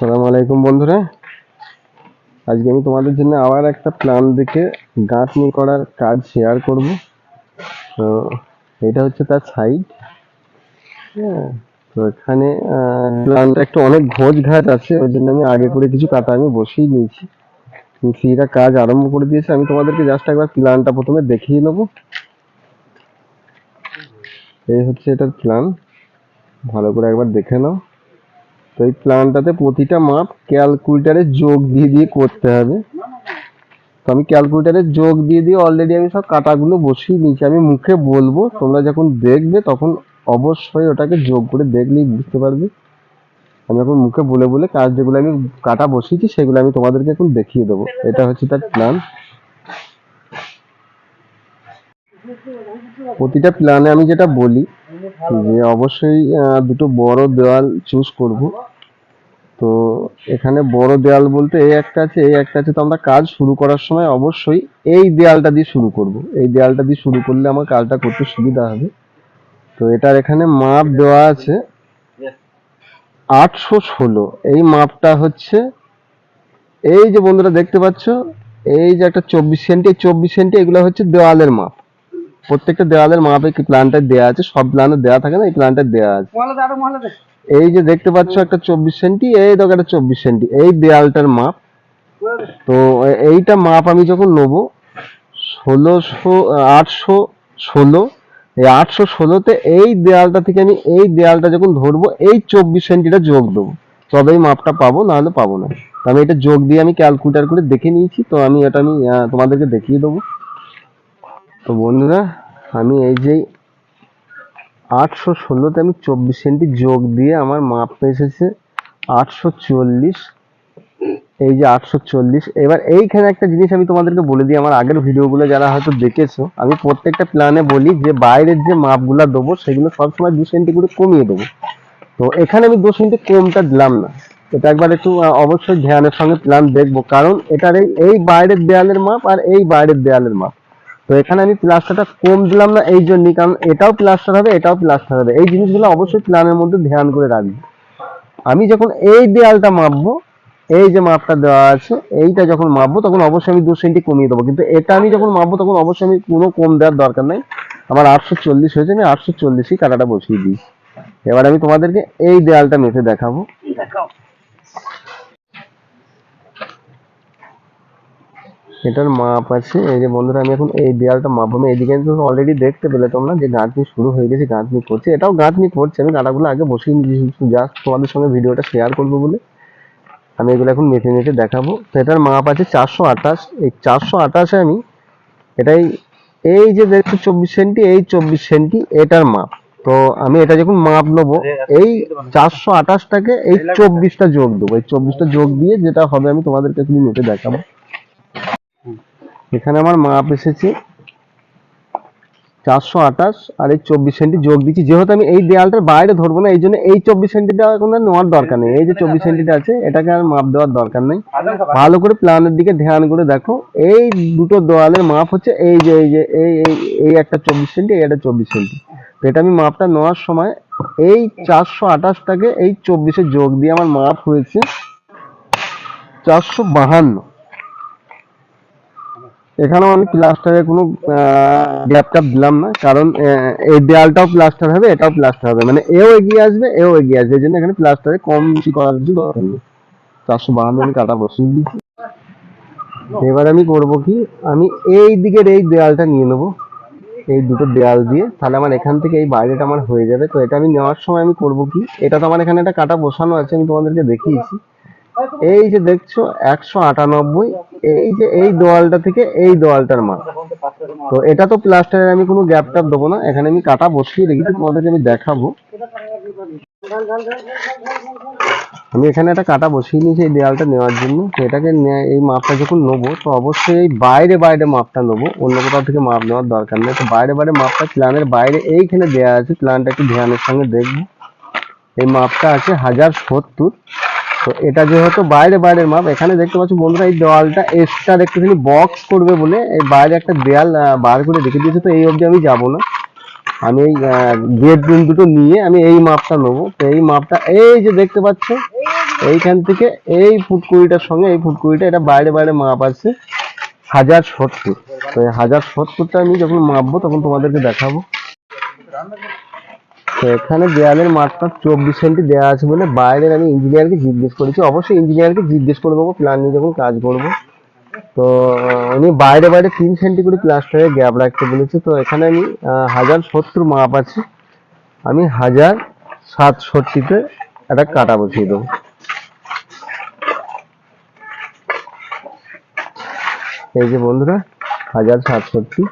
আসসালামু আলাইকুম বন্ধুরা। আজকে আমি তোমাদের জন্য আবার একটা প্ল্যান দেখে গাঁথনি করার কাজ শেয়ার করব। তো এটা হচ্ছে তার সাইড হ্যাঁ তো এখানে প্ল্যানটা একটু অনেক ঘোজ ঘাট আছে, ওই জন্য আমি আগে করে কিছু কাটা আমি বসেই নিয়েছি। মিস্ত্রিরা কাজ আরম্ভ করে দিয়েছে, আমি তোমাদেরকে জাস্ট একবার প্ল্যানটা প্রথমে দেখিয়ে নেব। এই হচ্ছে এটার প্ল্যান ভালো করে একবার দেখে নাও। তো এই প্ল্যানটাতে প্রতিটা মাপ ক্যালকুলেটারে যোগ দিয়ে দিয়ে করতে হবে। তো আমি ক্যালকুলেটারে যোগ দিয়ে দিয়ে অলরেডি আমি সব কাটাগুলো বসিয়ে নিয়েছি আমি মুখে বলব, তোমরা যখন দেখবে তখন অবশ্যই ওটাকে যোগ করে দেখলেই বুঝতে পারবে। আমি এখন মুখে বলে বলে কাজ যেগুলো আমি কাটা বসিয়েছি সেগুলো আমি তোমাদেরকে এখন দেখিয়ে দেবো। এটা হচ্ছে তার প্ল্যান। প্রতিটা প্ল্যানে আমি যেটা বলি যে অবশ্যই দুটো বড় দেওয়াল চুজ করব। তো এখানে বড় দেয়াল বলতে এই একটা আছে, এই একটা আছে। তো আমরা কাজ শুরু করার সময় অবশ্যই এই দেয়ালটা দিয়ে শুরু করব। এই দেয়ালটা দিয়ে শুরু করলে আমার কাজটা করতে সুবিধা হবে। তো এটার এখানে মাপ দেওয়া আছে আটশো ষোলো। এই মাপটা হচ্ছে, এই যে বন্ধুরা দেখতে পাচ্ছ, এই যে একটা চব্বিশ সেন্টি চব্বিশ সেন্টি এগুলো হচ্ছে দেওয়ালের মাপ। প্রত্যেকটা দেওয়ালের মাপে প্ল্যানটা দেওয়া আছে? সব প্ল্যানে দেওয়া থাকে না? এই প্ল্যানটা দেওয়া আছে। এই যে দেখতে পাচ্ছ একটা চব্বিশ সেন্টি, এই দেখো একটা চব্বিশ সেন্টি, এই দেয়ালটার মাপ। তো এইটা মাপ আমি যখন নেব, ষোলোশো, আটশো ষোলো, এই আটশো ষোলোতে এই দেয়ালটা থেকে আমি এই দেয়ালটা যখন ধরবো, এই চব্বিশ সেন্টিটা যোগ দেবো। তবেই মাপটা পাবো, নাহলে পাবো না। আমি এটা যোগ দিয়ে আমি ক্যালকুলেটার করে দেখে নিয়েছি, তো আমি এটা আমি তোমাদেরকে দেখিয়ে দেবো। তো বন্ধুরা, আমি এই যে আটশো ষোলোতে আমি চব্বিশ সেন্টি যোগ দিয়ে আমার মাপ এসেছে আটশো চল্লিশ। এই যে আটশো চল্লিশ। এবার এইখানে একটা জিনিস আমি তোমাদেরকে বলে দিই, আমার আগের ভিডিওগুলো যারা হয়তো দেখেছ, আমি প্রত্যেকটা প্ল্যানে বলি যে বাইরের যে মাপগুলো দেবো, সেগুলো সবসময় দু সেন্টি করে কমিয়ে দেবো। তো এখানে আমি দু সেন্টি কমটা দিলাম না। এটা একবার একটু অবশ্যই ধ্যানের সঙ্গে প্ল্যান দেখব। কারণ এটার এই এই বাইরের দেয়ালের মাপ আর এই বাইরের দেয়ালের মাপ। তো এখানে আমি প্লাস্টারটা কম দিলাম না এই জন্যই, কারণ এটাও প্লাস্টার হবে, এটাও প্লাস্টার হবে। এই জিনিসগুলো অবশ্যই প্ল্যানের মধ্যে ধ্যান করে রাখব। আমি যখন এই দেয়ালটা মাপবো, এই যে মাপটা দেওয়া আছে, এইটা যখন মাপবো, তখন অবশ্যই আমি দু সেন্টি কমিয়ে দেবো। কিন্তু এটা আমি যখন মাপবো, তখন অবশ্যই আমি কোনো কম দেওয়ার দরকার নাই। আমার আটশো চল্লিশ হয়েছে, আমি আটশো চল্লিশই কাটাটা বসিয়ে দিই। এবার আমি তোমাদেরকে এই দেয়ালটা মেপে দেখাবো। এটার মাপ আছে। এই যে বন্ধুরা, আমি এখন এই দেয়ালটা মাপবো। আমি এইদিকে অলরেডি দেখতে পেলে তোমরা যে গাঁথনি শুরু হয়ে গেছে, গাঁথনি করছে। এটাও গাঁথনি করছে। আমি কাটাগুলো আগে বসিয়ে নিয়েছি জাস্ট তোমাদের সঙ্গে ভিডিওটা শেয়ার করব বলে। আমি এগুলো এখন মেপে মেপে দেখাবো। তো এটার মাপ আছে চারশো আঠাশ। এই চারশো আঠাশে আমি এটাই, এই যে দেখছ চব্বিশ সেন্টি, এই চব্বিশ সেন্টি, এটার মাপ। তো আমি এটা যখন মাপ নেব, এই চারশো আঠাশটাকে এই চব্বিশটা যোগ দেবো। এই চব্বিশটা যোগ দিয়ে যেটা হবে আমি তোমাদেরকে একটু মেপে দেখাবো। এখানে আমার মাপ এসেছে চারশো আঠাশ, আর এই চব্বিশ সেন্টি যোগ দিচ্ছি। যেহেতু আমি এই দেয়ালটার বাইরে ধরবো না, এই জন্য এই চব্বিশ সেন্টিটা এখন আর নেওয়ার দরকার নেই। এই যে চব্বিশ সেন্টিটা আছে, এটাকে আর মাপ দেওয়ার দরকার নেই। ভালো করে প্ল্যানের দিকে ধ্যান করে দেখো। এই দুটো দেওয়ালের মাপ হচ্ছে এই যে এই যে, এই এই এই একটা চব্বিশ সেন্টি, এই একটা চব্বিশ সেন্টি। তো এটা আমি মাপটা নেওয়ার সময় এই চারশো আঠাশটাকে এই চব্বিশে যোগ দিয়ে আমার মাপ হয়েছে চারশো বাহান্ন। এখানেও আমি প্লাস্টারের কোনো গ্যাপ দিলাম না। কারণ এই দেয়ালটাও প্লাস্টার হবে, এটাও প্লাস্টার হবে। মানে এও এগিয়ে আসবে, এও এগিয়ে আসবে। এই জন্য এখানে প্লাস্টারে কম বেশি করার কিছু দরকার নেই। চারশো বাহান্ন আমি কাটা বসিয়ে দিচ্ছি এবার আমি করব কি, আমি এই দিকের এই দেয়ালটা নিয়ে নেব। এই দুটো দেয়াল দিয়ে। তাহলে আমার এখান থেকে এই বাইরেটা আমার হয়ে যাবে। তো এটা আমি নেওয়ার সময় আমি করব কি, এটা তো আমার এখানে একটা কাটা বসানো আছে, আমি তোমাদেরকে দেখিয়েছি। এই যে দেখছ, একশো আটানব্বই, এই যে এই দেওয়ালটা থেকে এই দেওয়ালটার মাপ। তো এটা তো প্লাস্টারের আমি কোনো গ্যাপ ট্যাপ দেবো না, এখানে আমি কাটা বসিয়ে রেখেছি, তোমাদেরকে আমি দেখাবো। আমি এখানে একটা কাটা বসিয়ে নিয়েছি এই দেওয়ালটা নেওয়ার জন্য, তো এটাকে এই মাপটা যখন নেব, তো অবশ্যই এই বাইরে বাইরে মাপটা নেব, অন্য কোথাও থেকে মাপ নেওয়ার দরকার নেই। তো বাইরে বাইরে মাপটা প্ল্যানের বাইরে এইখানে দেওয়া আছে প্ল্যানটা একটু ধ্যানের সঙ্গে দেখব। এই মাপটা আছে হাজার সত্তর। তো এটা যেহেতু বাইরে বাইরের মাপ, এখানে দেখতে পাচ্ছি বন্ধুরা এই দেওয়ালটা এক্সট্রা একটুখানি বক্স করবে বলে এই বাইরে একটা দেয়াল বার করে রেখে দিয়েছে, তো এই অবধি আমি যাব না। আমি এই গেট রুম দুটো নিয়ে আমি এই মাপটা নেব। তো এই মাপটা এই যে দেখতে পাচ্ছ, এইখান থেকে এই ফুটকুড়িটার সঙ্গে এই ফুটকুড়িটা, এটা বাইরে বাইরে মাপ আছে হাজার সত্তর। তো এই হাজার সত্তরটা আমি যখন মাপবো তখন তোমাদেরকে দেখাবো। এখানে দেয়ালের মাপটা চব্বিশ সেন্টি দেওয়া আছে বলে বাইরের আমি ইঞ্জিনিয়ারকে জিজ্ঞেস করেছি। অবশ্যই ইঞ্জিনিয়ারকে জিজ্ঞেস করে দেবো প্ল্যান নিয়ে যখন কাজ করব। তো উনি বাইরে বাইরে তিন সেন্টি করে প্লাস্টারের গ্যাপ রাখতে বলেছে। তো এখানে আমি হাজার সত্তর মাপ আছে। আমি হাজার সাতষট্টিতে একটা কাটা বসিয়ে দেবো। এই যে বন্ধুরা, হাজার সাতষট্টি।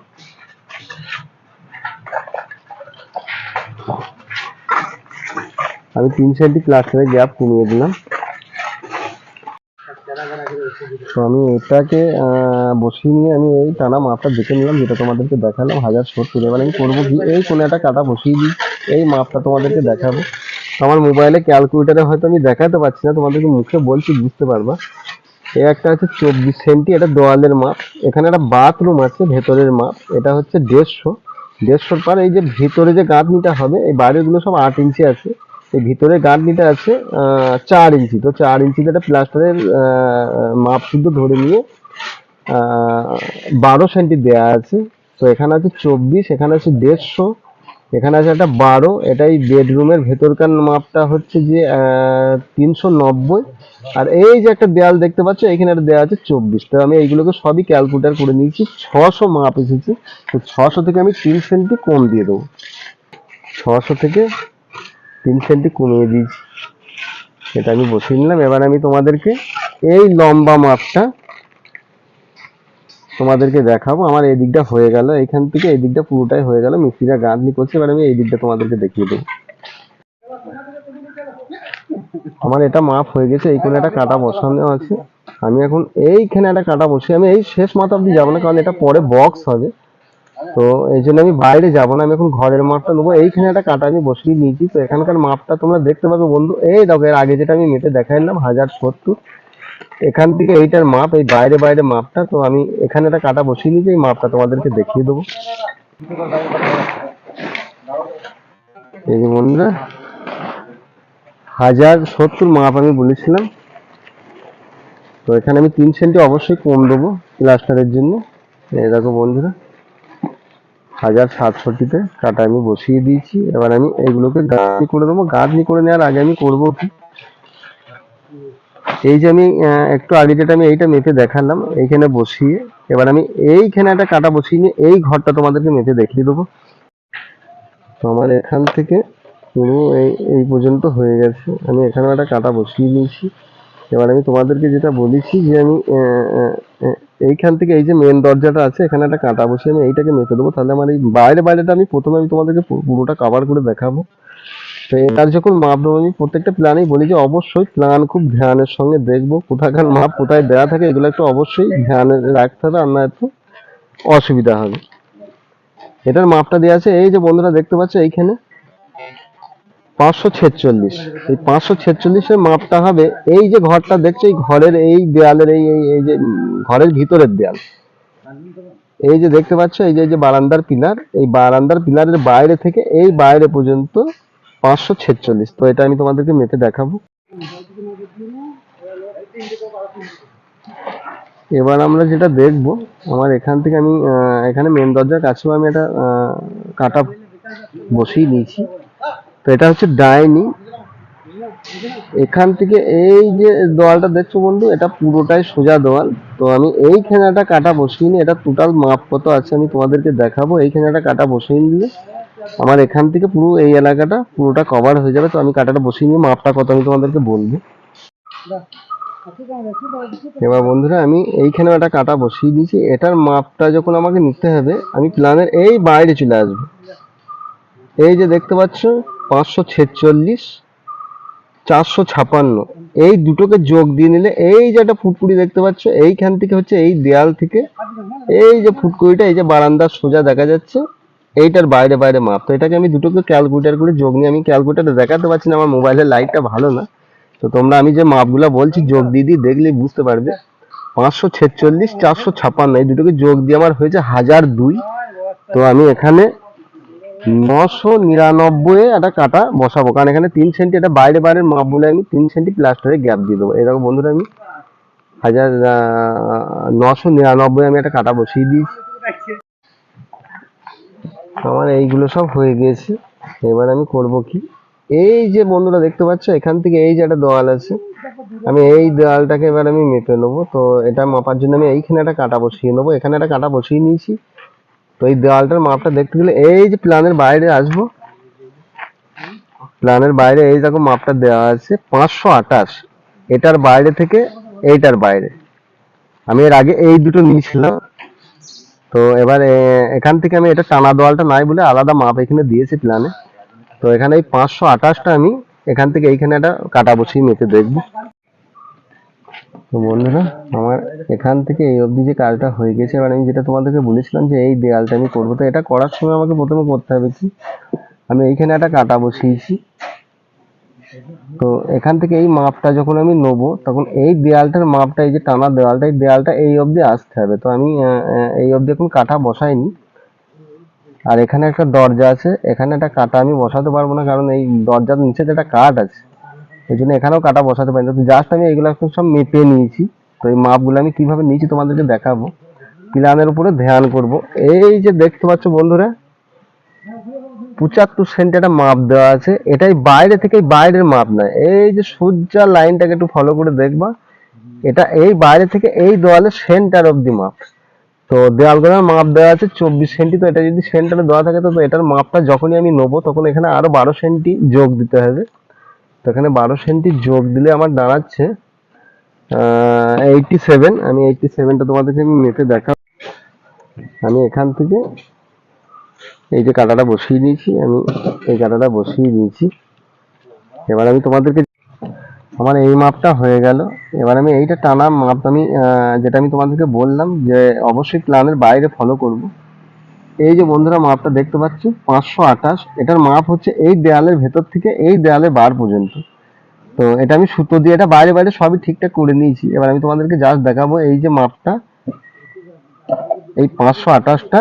আমি তিন সেন্টি প্লাস্টারের গ্যাপ কমিয়ে দিলাম। তো আমি এটাকে বসিয়ে নিয়ে আমি এই টানা মাপটা দেখে নিলাম, যেটা তোমাদেরকে দেখালাম, হাজার সত্তর এবার আমি করব কি? এই কোনো একটা কাটা বসিয়ে দিই, এই মাপটা তোমাদেরকে দেখাবো। আমার মোবাইলে ক্যালকুলেটারে হয়তো আমি দেখাতে পারছি না, তোমাদেরকে মুখে বলছি, বুঝতে পারবা। এই একটা হচ্ছে চব্বিশ সেন্টি, এটা দেওয়ালের মাপ। এখানে একটা বাথরুম আছে, ভেতরের মাপ। এটা হচ্ছে দেড়শো। দেড়শোর পর এই যে ভেতরে যে গাঁথনিটা হবে, এই বাইরেগুলো সব আট ইঞ্চি আছে। এই ভিতরে গাঁথনিটা আছে চার ইঞ্চি। তো চার ইঞ্চিতে একটা প্লাস্টারের মাপ শুদ্ধ ধরে নিয়ে বারো সেন্টি দেয়া আছে। তো এখানে আছে চব্বিশ, এখানে আছে দেড়শো, এখানে আছে একটা বারো। এটা এই বেডরুমের ভেতরকার মাপটা হচ্ছে যে তিনশো নব্বই। আর এই যে একটা দেয়াল দেখতে পাচ্ছ, এখানে একটা দেওয়া আছে চব্বিশ। তো আমি এইগুলোকে সবই ক্যালকুলেটার করে নিয়েছি, ছশো মাপ এসেছে। তো ছশো থেকে আমি তিন সেন্টি কম দিয়ে দেবো। ছশো থেকে তিন সেন্টি কমিয়ে দিয়েছি। সেটা আমি বসিয়ে নিলাম। এবার আমি তোমাদেরকে এই লম্বা মাপটা তোমাদেরকে দেখাবো। আমার এই দিকটা হয়ে গেল। এখান থেকে এই দিকটা পুরোটাই হয়ে গেল। মিস্ত্রিরা গাঁথনি করছে। এবার আমি এই দিকটা তোমাদেরকে দেখিয়ে দেবো। আমার এটা মাপ হয়ে গেছে। এইখানে একটা কাটা বসানো আছে। আমি এখন এইখানে একটা কাটা বসে আমি এই শেষ মাথা অব্দি যাব না, কারণ এটা পরে বক্স হবে। তো এই জন্য আমি বাইরে যাব না, আমি এখন ঘরের মাপটা নেব। এইখানে একটা কাটা আমি বসিয়ে নিয়েছি, তো এখানকার মাপটা তোমরা দেখতে পাবে বন্ধু। এই দেখো, এর আগে যেটা আমি মেপে দেখাইলাম হাজার সত্তর। এখান থেকে এইটার মাপ, এই বাইরে বাইরে মাপটা, তো আমি এখানে একটা কাটা বসিয়ে নিয়েছি, এই মাপটা তোমাদেরকে দেখিয়ে দেবো। এই বন্ধুরা, হাজার সত্তর মাপ আমি বলেছিলাম। তো এখানে আমি তিন সেন্টি অবশ্যই কম দেবো প্লাস্টারের জন্য। এই দেখো বন্ধুরা হাজার সাতষট্টিতে কাটা আমি বসিয়ে দিয়েছি। এবার আমি এইগুলোকে গাঁথনি করে দেবো। গাঁথনি করে নেওয়ার আগে আমি করব কি? এই যে আমি একটু আগে যেটা আমি এইটা মেপে দেখালাম, এইখানে বসিয়ে এবার আমি এইখানে একটা কাটা বসিয়ে নিয়ে এই ঘরটা তোমাদেরকে মেপে দেখিয়ে দেবো। তো আমার এখান থেকে পুরো এই এই পর্যন্ত হয়ে গেছে। আমি এখানে একটা কাটা বসিয়ে নিয়েছি এবার আমি তোমাদেরকে যেটা বলেছি যে আমি এইখান থেকে এই যে মেন দরজাটা আছে, এখানে একটা কাঁটা বসে আমি এইটাকে মেপে দেবো। তাহলে আমার এই বাইরে বাইরেটা আমি প্রথমে আমি তোমাদেরকে পুরোটা কভার করে দেখাবো। তো এটার যখন মাপ দেবো আমি প্রত্যেকটা প্ল্যানেই বলি যে অবশ্যই প্ল্যান খুব ধ্যানের সঙ্গে দেখব, কোথাকার মাপ, কোথায় দেওয়া থাকে, এগুলো একটু অবশ্যই ধ্যানে রাখতে হবে না একটু অসুবিধা হবে। এটার মাপটা দেওয়া আছে, এই যে বন্ধুরা দেখতে পাচ্ছ এইখানে। পাঁচশো ছেচল্লিশ। এই পাঁচশো ছেচল্লিশের মাপটা হবে এই যে ঘরটা দেখছ এই ঘরের এই দেয়ালের এই এই যে ঘরের ভিতরের দেয়াল। এই যে দেখতে পাচ্ছ এই যে যে বারান্দার পিলার এই বারান্দার পিলারের বাইরে থেকে এই বাইরে পর্যন্ত পাঁচশো ছেচল্লিশ। তো এটা আমি তোমাদেরকে মেপে দেখাবো। এবার আমরা যেটা দেখব আমার এখান থেকে আমি এখানে মেন দরজার কাছেও আমি আহ, কাটা বসিয়ে নিয়েছি তো এটা হচ্ছে ডাইনিং। এখান থেকে এই যে দেওয়ালটা দেখছ বন্ধু, এটা পুরোটাই সোজা দেওয়াল। তো আমি এইখানে একটা কাটা বসিয়ে নিই, এটা টোটাল মাপ কত আছে আমি তোমাদেরকে দেখাবো। এইখানে একটা কাটা বসিয়ে নিলে আমার এখান থেকে পুরো এই এলাকাটা পুরোটা কভার হয়ে যাবে। তো আমি কাটাটা বসিয়ে নিয়ে মাপটা কত আমি তোমাদেরকে বলব। এবার বন্ধুরা, আমি এইখানে একটা কাটা বসিয়ে দিয়েছি। এটার মাপটা যখন আমাকে নিতে হবে, আমি প্ল্যানের এই বাইরে চলে আসব। এই যে দেখতে পাচ্ছ, পাঁচশো ছেচল্লিশ, চারশো ছাপান্ন। এই দুটোকে যোগ দিয়ে নিলে, এই যে একটা ফুটকুড়ি দেখতে পাচ্ছ, এইখান থেকে হচ্ছে এই দেয়াল থেকে, এই যে ফুটকুড়িটা, এই যে বারান্দার সোজা দেখা যাচ্ছে, এইটার বাইরে বাইরে মাপ। তো এটাকে আমি দুটোকে ক্যালকুলেটার করে যোগ নিয়ে, আমি ক্যালকুলেটারে দেখাতে পারছি না, আমার মোবাইলের লাইটটা ভালো না। তো তোমরা আমি যে মাপগুলো বলছি, যোগ দিয়ে দিয়ে দেখলেই বুঝতে পারবে। পাঁচশো ছেচল্লিশ, চারশো ছাপান্ন, এই দুটোকে যোগ দিয়ে আমার হয়েছে হাজার দুই। তো আমি এখানে নশো নিরানব্বই একটা কাটা বসাবো। কারণ এখানে তিন সেন্টি, এটা বাইরে বাইরের মাপ বলে আমি, তিন সেন্টি প্লাস্টারে গ্যাপ দিয়ে দেবো। এরকম বন্ধুরা আমি হাজার নশো নিরানব্বই আমি একটা কাটা বসিয়ে দিয়েছি। আমার এইগুলো সব হয়ে গিয়েছে এবার আমি করব কি? এই যে বন্ধুরা দেখতে পাচ্ছ, এখান থেকে এই যে একটা দেওয়াল আছে, আমি এই দেওয়ালটাকে এবার আমি মেপে নেব। তো এটা মাপার জন্য আমি এইখানে একটা কাটা বসিয়ে নেব। এখানে একটা কাটা বসিয়ে নিয়েছি। তো এই দেওয়ালটার মাপটা দেখতে গেলে এই যে প্ল্যানের বাইরে আসব। প্ল্যানের বাইরে এই দেখো মাপটা দেওয়া আছে পাঁচশো আঠাশ। এটার বাইরে থেকে এইটার বাইরে। আমি এর আগে এই দুটো নিয়েছিলাম। তো এবার এখান থেকে আমি এটা টানা দেওয়ালটা নাই বলে আলাদা মাপ এখানে দিয়েছি প্ল্যানে। তো এখানে এই পাঁচশো আঠাশটা আমি এখান থেকে এইখানে একটা কাটা বসিয়ে মেপে দেখব। তো বন্ধুরা, আমার এখান থেকে এই অবধি যে কাজটা হয়ে গেছে, এবার আমি যেটা তোমাদেরকে বলেছিলাম যে এই দেয়ালটা আমি করব, তো এটা করার সময় আমাকে প্রথমে করতে হবে কি? আমি এইখানে একটা কাটা বসিয়েছি। তো এখান থেকে এই মাপটা যখন আমি নেব, তখন এই দেয়ালটার মাপটা, এই যে টানা দেওয়ালটা এই দেয়ালটা এই অবধি আসতে হবে। তো আমি এই অবধি এখন কাটা বসাইনি। আর এখানে একটা দরজা আছে, এখানে একটা কাটা আমি বসাতে পারব না, কারণ এই দরজার নিচে একটা কাঠ আছে। এই জন্য এখানেও কাটা বসাতে পারি না তো জাস্ট আমি এইগুলো এখন সব মেপে নিয়েছি। তো এই মাপগুলো আমি কীভাবে নিয়েছি তোমাদেরকে দেখাবো। প্ল্যানের উপরে ধ্যান করব। এই যে দেখতে পাচ্ছ বন্ধুরা, পঁচাত্তর সেন্টি একটা মাপ দেওয়া আছে। এটাই বাইরে থেকে বাইরের মাপ নয়। এই যে সূর্যার লাইনটাকে একটু ফলো করে দেখবা, এটা এই বাইরে থেকে এই দেওয়ালের সেন্টার অব্দি মাপ। তো দেওয়ালগুলোর মাপ দেওয়া আছে চব্বিশ সেন্টি তো এটা যদি সেন্টারে দেওয়া থাকে, তো এটার মাপটা যখনই আমি নেব, তখন এখানে আরও বারো সেন্টি যোগ দিতে হবে। তো এখানে বারো সেন্টি যোগ দিলে আমার দাঁড়াচ্ছে এইটটি সেভেন আমি এইটটি সেভেনটা তোমাদেরকে মেপে দেখা আমি এখান থেকে এই যে কাটাটা বসিয়ে নিয়েছি, আমি এই কাটাটা বসিয়ে দিয়েছি এবার আমি তোমাদেরকে আমার এই মাপটা হয়ে গেল। এবার আমি এইটা টানা মাপ, আমি যেটা আমি তোমাদেরকে বললাম যে অবশ্যই প্ল্যানের বাইরে ফলো করব। এই যে বন্ধুরা মাপটা দেখতে পাচ্ছি, পাঁচশো আঠাশ। এটার মাপ হচ্ছে এই দেয়ালের ভেতর থেকে এই দেয়ালের বার পর্যন্ত। তো এটা আমি সুতো দিয়ে, এটা বাইরে বাইরে সবই ঠিকঠাক করে নিয়েছি। এবার আমি তোমাদেরকে জাস্ট দেখাবো এই যে মাপটা। এই পাঁচশো আঠাশটা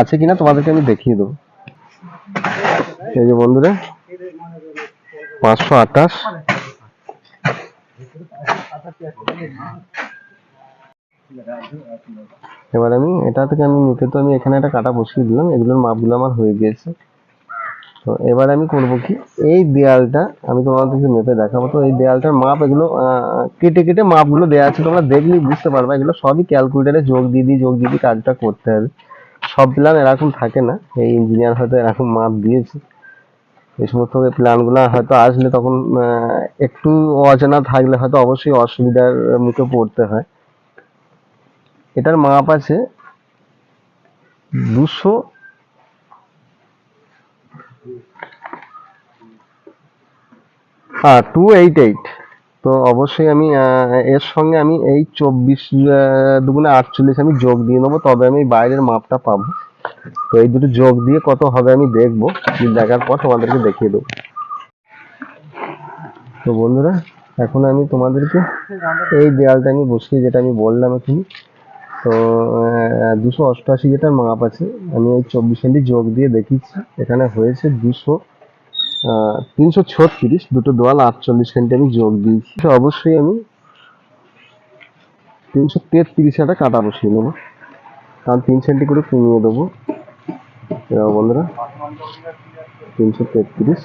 আছে কিনা তোমাদেরকে আমি দেখিয়ে দেবো। এই যে বন্ধুরা, পাঁচশো আঠাশ। এবার আমি, এটা থেকে আমি নিতে তো আমি এখানে একটা কাটা বসিয়ে দিলাম, এগুলোর মাপগুলো আমার হয়ে গিয়েছে। তো এবার আমি করব কি, এই দেয়ালটা আমি তোমাদেরকে মেপে দেখাবো। তো এই দেয়ালটার মাপ এগুলো কেটে কেটে মাপগুলো দেওয়া আছে, তোমরা দেখলেই বুঝতে পারবে। এগুলো সবই ক্যালকুলেটারে যোগ দিয়ে দিয়ে, যোগ দিয়ে দিয়ে কাজটা করতে হবে। সব প্ল্যান এরকম থাকে না, এই ইঞ্জিনিয়ার হয়তো এরকম মাপ দিয়েছে। এই সমস্ত প্ল্যানগুলো হয়তো আসলে তখন একটু অজানা থাকলে হয়তো অবশ্যই অসুবিধার মুখে পড়তে হয়। এটার মাপ আছে দুশো হ্যাঁ টু এইট এইট তো অবশ্যই আমি এর সঙ্গে আমি এই চব্বিশ দুগুণে আটচল্লিশ আমি যোগ দিয়ে নেব, তবে আমি বাইরের মাপটা পাবো। তো এই দুটো যোগ দিয়ে কত হবে আমি দেখব দেখার পর তোমাদেরকে দেখিয়ে দেবো। তো বন্ধুরা, এখন আমি তোমাদেরকে এই দেয়ালটা আমি বসিয়ে যেটা আমি বললাম এখন তো দুশো অষ্টআশি যেটার মাপ আছে, আমি এই চব্বিশ সেন্টি যোগ দিয়ে দেখিয়েছি, এখানে হয়েছে দুশো তিনশো ছত্রিশ, দুটো দোয়াল আটচল্লিশ সেন্টি আমি যোগ দিয়েছি। অবশ্যই আমি তিনশো তেত্রিশ একটা কাটা বসিয়ে নেব, কারণ তিন সেন্টি করে কমিয়ে দেবো। বন্ধুরা, তিনশো তেত্রিশ।